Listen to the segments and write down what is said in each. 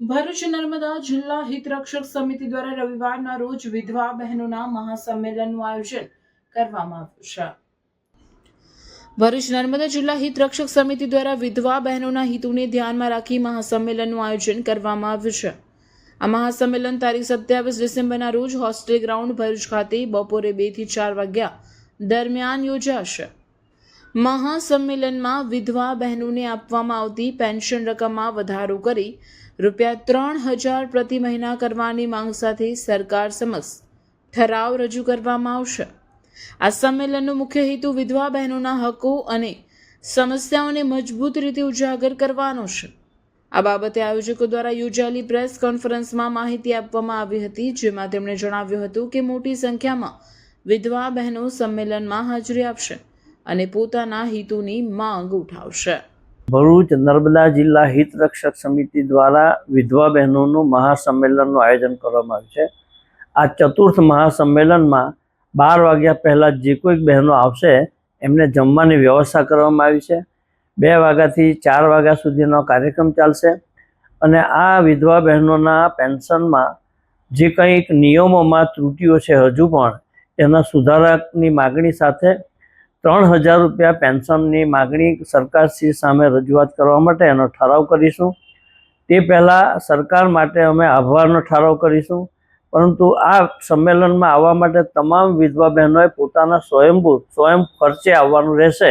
ભરૂચ નર્મદા જિલ્લા હિતરક્ષક સમિતિ દ્વારા રવિવારના રોજ વિધવા બહેનોના મહાસંમેલનનું આયોજન કરવામાં આવ્યું છે. ભરૂચ નર્મદા જિલ્લા હિતરક્ષક સમિતિ દ્વારા વિધવા બહેનોના હિતોને ધ્યાનમાં રાખી મહાસંમેલનનું આયોજન કરવામાં આવ્યું છે. આ મહાસંમેલન તારીખ સત્યાવીસ ડિસેમ્બરના રોજ હોસ્ટેલ ગ્રાઉન્ડ ભરૂચ ખાતે બપોરે બેથી ચાર વાગ્યા દરમિયાન યોજાશે. મહાસંમેલનમાં વિધવા બહેનોને આપવામાં આવતી પેન્શન રકમમાં વધારો કરી રૂપિયા ત્રણ હજાર પ્રતિ મહિના કરવાની માંગ સાથે સરકાર સમક્ષ ઠરાવ રજૂ કરવામાં આવશે. આ સંમેલનનો મુખ્ય હેતુ વિધવા બહેનોના હકો અને સમસ્યાઓને મજબૂત રીતે ઉજાગર કરવાનો છે. આ બાબતે આયોજકો દ્વારા યોજાયેલી પ્રેસ કોન્ફરન્સમાં માહિતી આપવામાં આવી હતી, જેમાં તેમણે જણાવ્યું હતું કે મોટી સંખ્યામાં વિધવા બહેનો સંમેલનમાં હાજરી આપશે અને પોતાના હિતોની માંગ ઉઠાવશે. ભરૂચ નર્મદા જિલ્લા હિત રક્ષક સમિતિ દ્વારા વિધવા બહેનોનું મહાસંમેલનનું આયોજન કરવામાં આવ્યું છે. આ ચતુર્થ મહાસંમેલનમાં બાર વાગ્યા પહેલાં જે કોઈક બહેનો આવશે, એમને જમવાની વ્યવસ્થા કરવામાં આવી છે. બે વાગ્યાથી ચાર વાગ્યા સુધીનો કાર્યક્રમ ચાલશે અને આ વિધવા બહેનોના પેન્શનમાં જે કંઈક નિયમોમાં ત્રુટીઓ છે હજુ પણ, એના સુધારાની માગણી સાથે ત્રણ હજાર રૂપિયા પેન્શનની માગણી સરકારશ્રી સામે રજૂઆત કરવા માટે એનો ઠરાવ કરીશું. તે પહેલાં સરકાર માટે અમે આભારનો ઠરાવ કરીશું. પરંતુ આ સંમેલનમાં આવવા માટે તમામ વિધવા બહેનોએ પોતાના સ્વયંભૂ, સ્વયં ખર્ચે આવવાનું રહેશે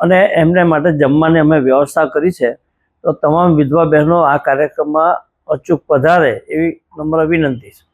અને એમને માટે જમવાની અમે વ્યવસ્થા કરી છે. તો તમામ વિધવા બહેનો આ કાર્યક્રમમાં અચૂક પધારે એવી નમ્ર વિનંતી છે.